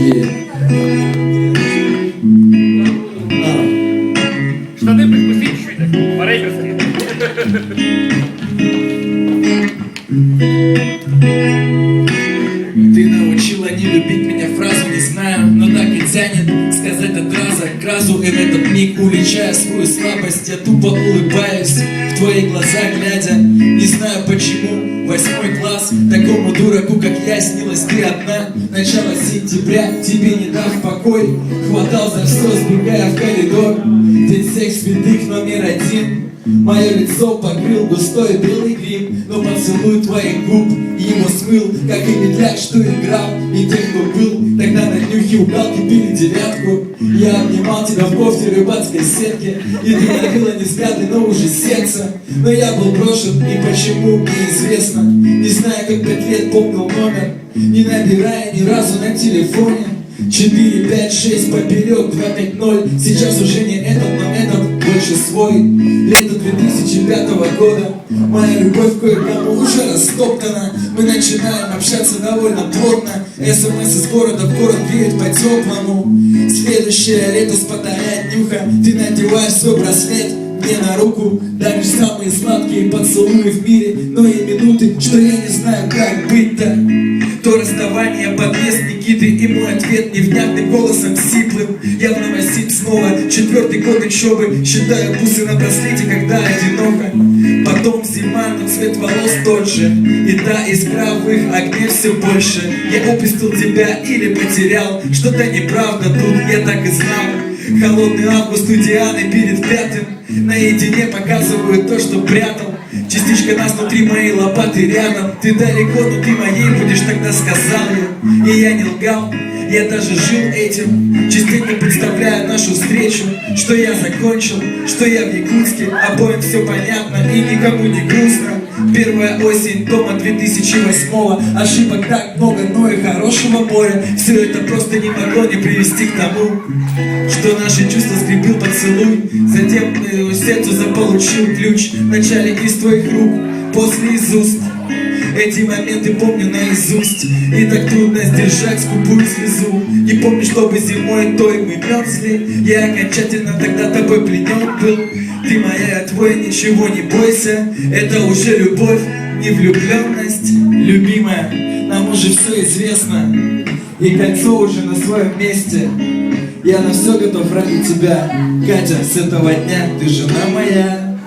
Є. А, Штаны приспустить чуть-чуть, так, по-рейдерски. Ты научила не любить меня фразу Не знаю, но так и тянет Сказать от раза к разу И в этот миг уличая свою слабость Я тупо улыбаюсь В Твои глаза глядя. Не знаю почему Восьмой класс Такому дураку, как я, снилась ты одна. Начало сентября Тебе не дав покой. Хватал за все, сбегая в коридор. День всех святых номер один. Мое лицо покрыл густой белый грим. Но поцелуй твоих губ его смыл. Как и медляк, что играл И тех, кто был. Тогда на днюхе у галки били девятку Я обнимал тебя в кофте рыбацкой сетки И ты ловила не взгляды, но уже сердце. Но я был брошен и почему неизвестно. Не знаю, как пять лет помнил номер. Не набирая ни разу на телефоне. 4, 5, 6, поперек, 2, 5, 0 Сейчас уже не больше свой. Лето 2005 года. Моя любовь кое-кому уже растоптана. Мы начинаем общаться довольно плотно. СМС из города в город греет по-теплому. Следующее лето спадает нюха. Ты надеваешь свой браслет мне на руку. Даришь самые сладкие поцелуи в мире. Но и минуты, что я не знаю, как быть-то то расставание, подъезд Никиты И мой ответ невнятным голосом сиплым. Явно носить снова четвертый год учебы. Считаю бусы на браслете, когда одиноко. Потом зима, но цвет волос тот же. И та искра в их огне все больше. Я упустил тебя или потерял. Что-то неправда тут, я так и знал. Холодный август у Дианы перед пятым. Наедине показывают то, что прятал Частичка нас внутри моей лопаты рядом. Ты далеко, но ты моей будешь, тогда сказал я. И я не лгал, я даже жил этим. Частенько представляю нашу встречу Что я закончил, что я в Якутске. Обоим все понятно и никому не грустно Первая осень дома 2008 Ошибок так много, но и хорошего моря Все это просто не могло не привести к тому Что наши чувства скрепил поцелуй. Затем э, сердцу заполучил ключ. Вначале из твоих рук, после из уст эти моменты помню наизусть. И так трудно сдержать скупую слезу. Не помню, чтобы зимой той мы мерзли. Я окончательно тогда тобой пленен был. Ты моя, я твой, ничего не бойся. Это уже любовь, не влюбленность Любимая, нам уже все известно. И кольцо уже на своем месте. Я на все готов ради тебя. Катя, с этого дня ты жена моя